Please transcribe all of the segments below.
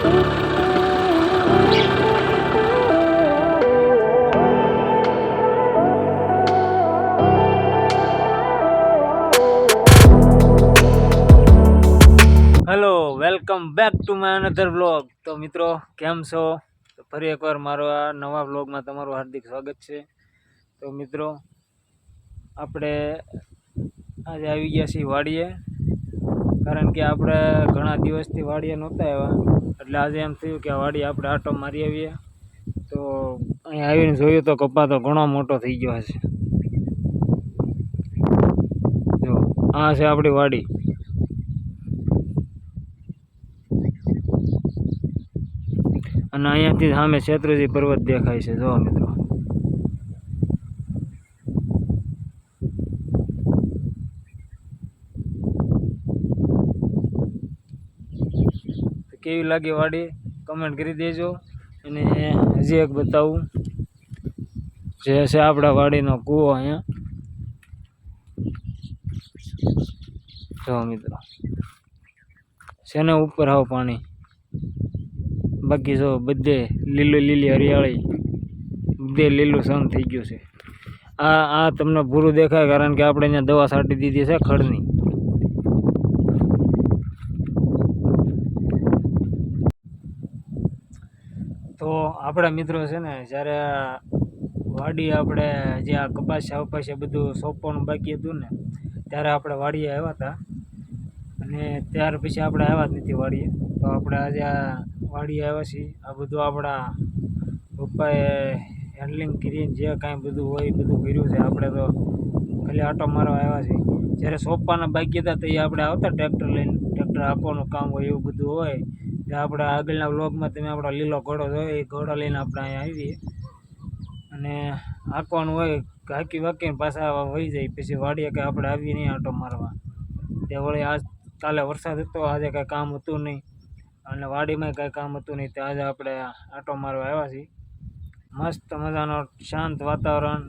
Hello welcome back to my another vlog તો મિત્રો, કેમ છો? તો ફરી એકવાર મારો આ નવા વ્લોગમાં તમારું હાર્દિક સ્વાગત છે. તો મિત્રો, આપણે આજે આવી ગયા છીએ વાડીએ. કારણ કે આપણે ઘણા દિવસથી વાડીએ નહોતા આવ્યા. એટલે આજે એમ થયું કે આ વાડીએ આપણે આટો મારી આવીએ. તો અહીંયા આવીને જોયું તો કપા તો ઘણો મોટો થઈ ગયો હશે. જો, આ છે આપણી વાડી. અને અહીંયાથી સામે શેત્રુજી પર્વત દેખાય છે. જો મિત્રો તો કેવી લાગી વાડી કમેન્ટ કરી દેજો. અને હજી એક બતાવું. જે છે આપણા વાડીનો કૂવો અહીંયા. જો મિત્રો. શેને ઉપર આવો પાણી? બાકી જો બધે લીલું લીલી હરિયાળી, બધે લીલું સમ થઈ ગયું છે. આ આ તમને ભૂરું દેખાય કારણ કે આપણે અહીંયા દવા છાંટી દીધી છે ખડની તો આપણા મિત્રો છે ને, જ્યારે વાડી આપણે જે આ કપાસ અવપાસ એ બધું સોંપવાનું બાકી હતું ને, ત્યારે આપણે વાડીએ આવ્યા હતા. અને ત્યાર પછી આપણે આવ્યા જ નથી વાડીએ. તો આપણે આજે આ વાડીએ આવ્યા છીએ. આ બધું આપણા પપ્પાએ હેન્ડલિંગ કરીને જે કાંઈ બધું હોય એ બધું કર્યું છે. આપણે તો ખાલી આટો મારવા આવ્યા છીએ. જ્યારે સોંપવાના બાકી હતા તો એ આપણે આવતા ટ્રેક્ટર લઈને, ટ્રેક્ટર આપવાનું કામ હોય એવું બધું હોય તે આપણે આગળના વ્લોગમાં તમે આપણો લીલો ઘોડો જોયો એ ઘોડો લઈને આપણે અહીંયા આવીએ. અને હાંકવાનું હોય, હાંકી વાંકીને પાછા વહી જાય. પછી વાડીએ કે આપણે આવીએ નહીં આંટો મારવા. તે વળી આજ કાલે વરસાદ હતો, આજે કાંઈ કામ હતું નહીં. અને વાડીમાં કાંઈ કામ હતું નહીં, તે આજે આપણે આંટો મારવા આવ્યા છીએ. મસ્ત મજાનો શાંત વાતાવરણ,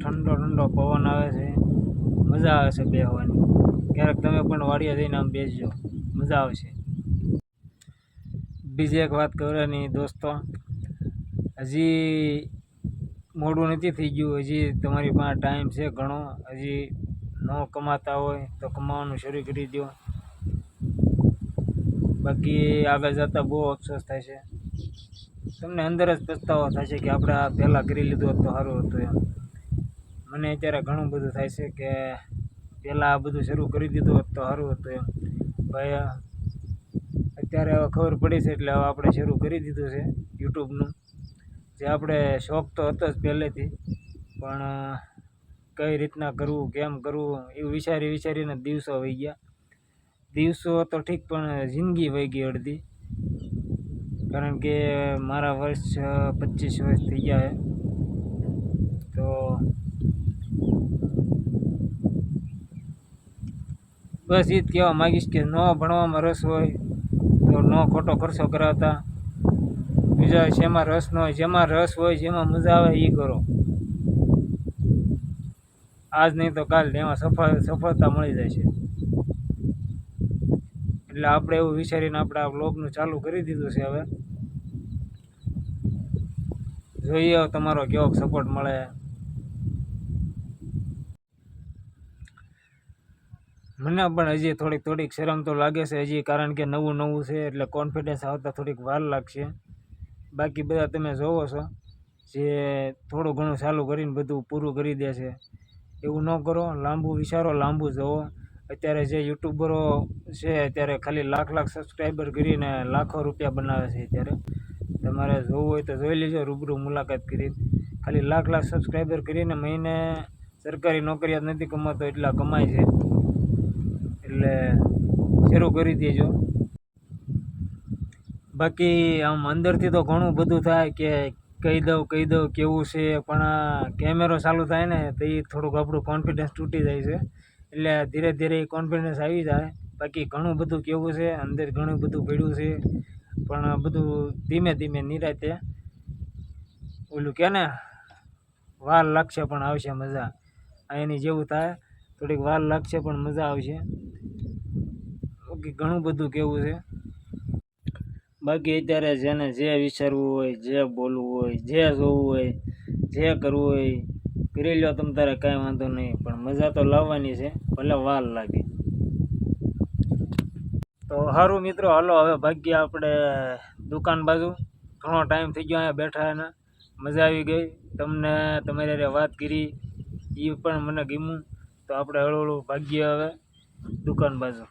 ઠંડો ઠંડો પવન આવે છે. મજા આવે છે બેસવાની ક્યારેક તમે પણ વાડીએ જઈને આમ બેસજો. મજા આવશે. બીજી એક વાત કરવાની દોસ્તો. હજી મોડું નથી થઈ ગયું. હજી તમારી પાસે ટાઈમ છે ઘણો. હજી ન કમાતા હોય તો કમાવાનું શરૂ કરી દો બાકી આગળ જતાં બહુ અફસોસ થાય છે. તમને અંદર જ પસ્તાવો થાય છે કે આપણે આ પહેલાં કરી લીધું હોત તો સારું હતું એમ. મને અત્યારે ઘણું બધું થાય છે કે પહેલાં આ બધું શરૂ કરી દીધું હોત તો સારું હતું એમ. ભાઈ અત્યારે હવે ખબર પડી છે એટલે હવે આપણે શરૂ કરી દીધું છે યુટ્યુબનું. જે આપણે શોખ તો હતો જ પહેલેથી, પણ કઈ રીતના કરવું, કેમ કરવું, એવું વિચારી વિચારીને દિવસો વહી ગયા. દિવસો તો ઠીક, પણ જિંદગી વહી ગઈ અડધી. કારણ કે મારા વર્ષ પચીસ વર્ષ થઈ ગયા છે. તો, બસ એ જ કહેવા માગીશ કે ન ભણવામાં રસ હોય ન ખોટો ખર્ચો કરાવતા. બીજા જેમાં રસ ન હોય, જેમાં રસ હોય, જેમાં મજા આવે એ કરો. આજ નહીં તો કાલ એમાં સફળ, સફળતા મળી જાય છે. એટલે આપણે એવું વિચારીને આપણે આ બ્લોગનું ચાલુ કરી દીધું છે હવે. જોઈએ તમારો કેવો સપોર્ટ મળે. મને પણ હજી થોડીક થોડીક શરમ તો લાગે છે હજી, કારણ કે નવું નવું છે એટલે કોન્ફિડન્સ આવતા થોડીક વાર લાગશે. બાકી બધા તમે જોવો છો, જે થોડું ઘણું ચાલુ કરીને બધું પૂરું કરી દે છે. એવું ન કરો, લાંબુ વિચારો, લાંબુ જવો. અત્યારે જે યુટ્યુબરો છે, અત્યારે ખાલી લાખ લાખ સબસ્ક્રાઈબર કરીને લાખો રૂપિયા બનાવે છે અત્યારે. તમારે જોવું હોય તો જોઈ લેજો, રૂબરૂ મુલાકાત કરી ખાલી લાખ લાખ સબસ્ક્રાઈબર કરીને મહિને સરકારી નોકરિયાત નથી કમાતો, એટલા કમાય છે. એટલે શરૂ કરી દેજો. બાકી આમ અંદરથી તો ઘણું બધું થાય કે કહી દઉં કહી દઉં કેવું છે, પણ કેમેરો ચાલુ થાય ને તો એ થોડુંક આપણું કોન્ફિડન્સ તૂટી જાય છે. એટલે ધીરે ધીરે એ કોન્ફિડન્સ આવી જાય. બાકી ઘણું બધું કેવું છે, અંદર ઘણું બધું પડ્યું છે, પણ બધું ધીમે ધીમે નિરાતે. ઓલું કે ને વાર લાગશે પણ આવશે મજા. એની જેવું થાય. થોડીક વાર લાગશે, પણ મજા આવશે. બાકી ઘણું બધું કેવું છે. બાકી અત્યારે જેને જે વિચારવું હોય, જે બોલવું હોય, જે જોવું હોય, જે કરવું હોય, કરી લો તમ તારે કાંઈ વાંધો નહીં, પણ મજા તો લાવવાની છે, ભલે વાર લાગે. તો સારું મિત્રો, હાલો, હવે ભાગ્ય આપણે દુકાન બાજુ. ઘણો ટાઈમ થઈ ગયો અહીંયા બેઠા એને મજા આવી ગઈ. તમને તમારી વાત કરી એ પણ મને ગમ્યું. તો આપણે હળવળું હળવું ભાગ્ય હવે દુકાન બાજુ.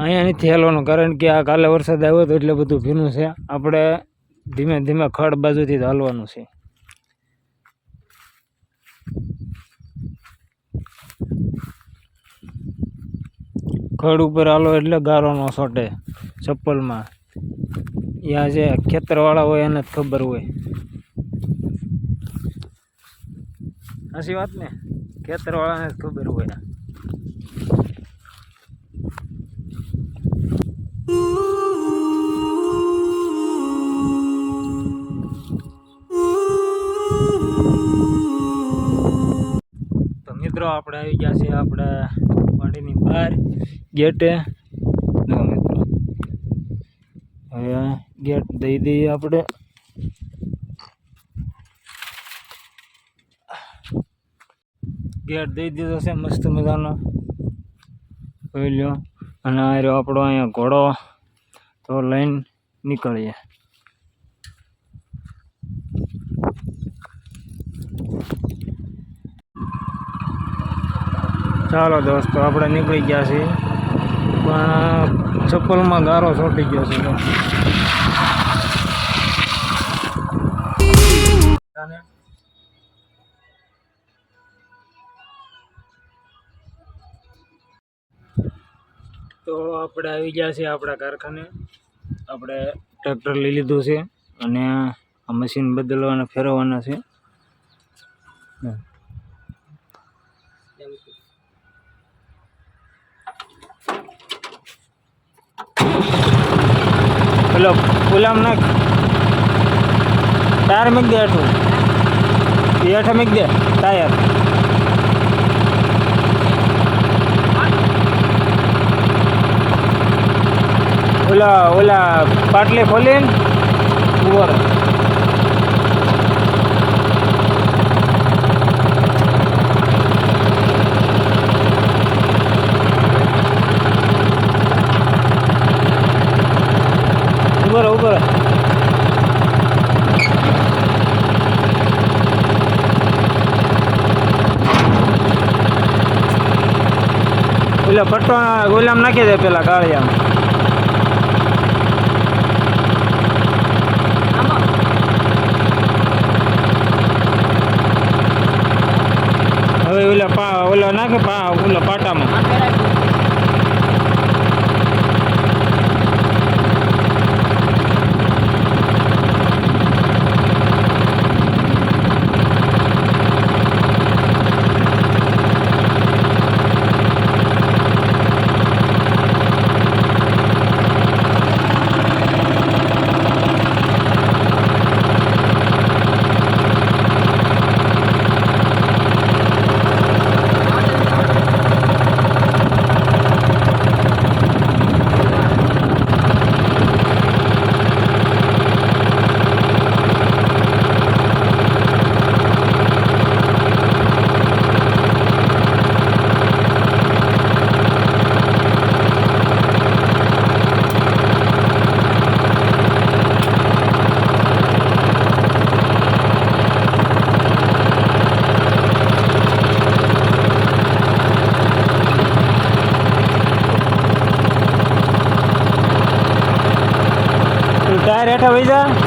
અહીંયા નથી હાલવાનું, કારણ કે આ કાલે વરસાદ આવ્યો તો એટલે બધું ભીનું છે. આપણે ધીમે ધીમે ખડ બાજુથી હાલવાનું છે. ખડ ઉપર હાલો એટલે ગારો ન સોટે, ચપ્પલમાં. ત્યાં જે ખેતરવાળા હોય એને ખબર હોય. હસી વાત ને? ખેતરવાળાને જ ખબર હોય મિત્રો, આપણે આવી ગયા છે આપણે વાડીની બહાર ગેટે. હવે ગેટ દઈ દઈએ આપણે. ગેટ દઈ દીધો છે, મસ્ત મજાનો. જોઈ અને આ રહ્યો આપણો અહીંયા ઘોડો. તો લઈને નીકળીએ. ચાલો દોસ્તો, આપણે નીકળી ગયા છીએ. પણ ચપ્પલમાં ગારો છોટી ગયો છે તો. આપણે આવી ગયા છીએ આપણા કારખાને. આપણે ટ્રેક્ટર લઈ લીધું છે અને આ મશીન બદલવાના, ફેરવવાના છે. પેલો ગુલામ નાખ. ટાયર મૂક દે હેઠું. એ હેઠે મૂક દે ટાયર ઓલા ઓલા પાટલી ખોલીને, ઉપર. ઉપર એટલે ઓલા પટ્ટો ગુલામ નાખી દે પેલા કાળિયામાં. હવે ઓલા પા ઓલા નાખે પા ઓલા પાટામાં. ટાયર વહી જા.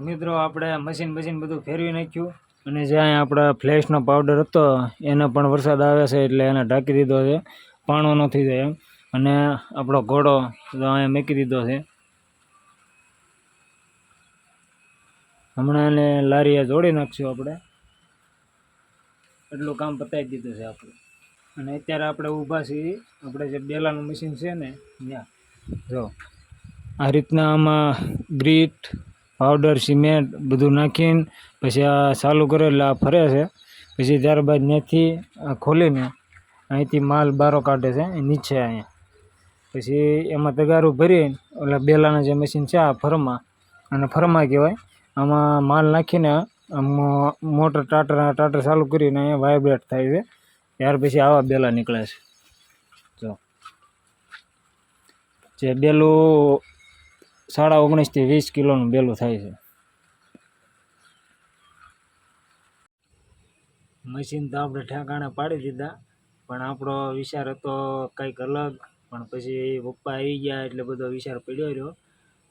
મિત્રો, આપણે મશીન મશીન બધું ફેરવી નાખ્યું. અને જે અહીંયા આપણા ફ્લેશનો પાવડર હતો, એને પણ વરસાદ આવે છે એટલે એને ઢાંકી દીધો છે. પાણો નથી જાય એમ. અને આપણો ઘોડો તો અહીંયા મૂકી દીધો છે. હમણાં એને લારીએ જોડી નાખશું આપણે. એટલું કામ પતાવી દીધું છે આપણે. અને અત્યારે આપણે ઊભા છીએ. આપણે જે બેલાનું મશીન છે ને, ત્યાં. જો. આ રીતના આમાં ગ્રીટ પાવડર, સિમેન્ટ બધું નાખીને પછી આ ચાલુ કરે એટલે આ ફરે છે. પછી ત્યારબાદ ત્યાંથી ખોલીને અહીંથી માલ બારો કાઢે છે નીચે અહીંયા. પછી એમાં તગારું ભરીને ઓલા બેલાના જે મશીન છે, આ ફરમા. અને ફરમાં કહેવાય. આમાં માલ નાખીને મોટર ટાટર ટાટર ચાલુ કરીને અહીંયા વાઇબ્રેટ થાય છે. ત્યાર પછી આવા બેલા નીકળે છે. જો. જે બેલું સાડા ઓગણીસથી વીસ કિલોનું બેલું થાય છે. મશીન તો આપણે ઠેકાણે પાડી દીધા, પણ આપણો વિચાર હતો કંઈક અલગ, પણ પછી પપ્પા આવી ગયા એટલે બધો વિચાર પડ્યો રહ્યો.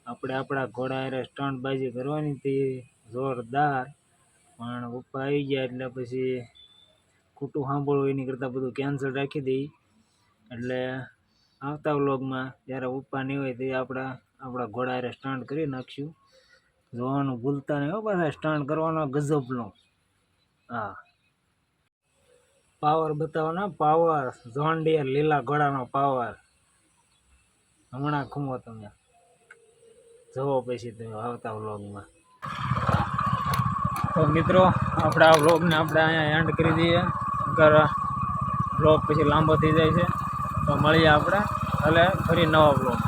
આપણે આપણા ઘોડા હારે સ્ટન્ટબાજી કરવાની હતી, જોરદાર, પણ પપ્પા આવી ગયા એટલે પછી ખોટું સાંભળવું એની કરતાં બધું કેન્સલ રાખી દઈ. એટલે આવતા વ્લોગમાં જ્યારે પપ્પા નહીં હોય તે આપણા આપણા ઘોડા સ્ટાન્ડ કરી નાખશું જોવાનું ભૂલતા નહીં હો પાછા સ્ટાન્ડ કરવાનો ગજબનો. હા. પાવર બતાવો પાવર. જોન ડિયર લીલા ઘોડાનો પાવર. હમણાં ખુમો તમે. જવો પછી તમે આવતા વ્લોગમાં. તો મિત્રો, આપણે આ વ્લોગને આપણે અહીંયા એન્ડ કરી દઈએ. અગર વ્લોગ પછી લાંબો થઈ જાય છે. તો મળીએ આપણે. એટલે ફરી નવા વ્લોગ.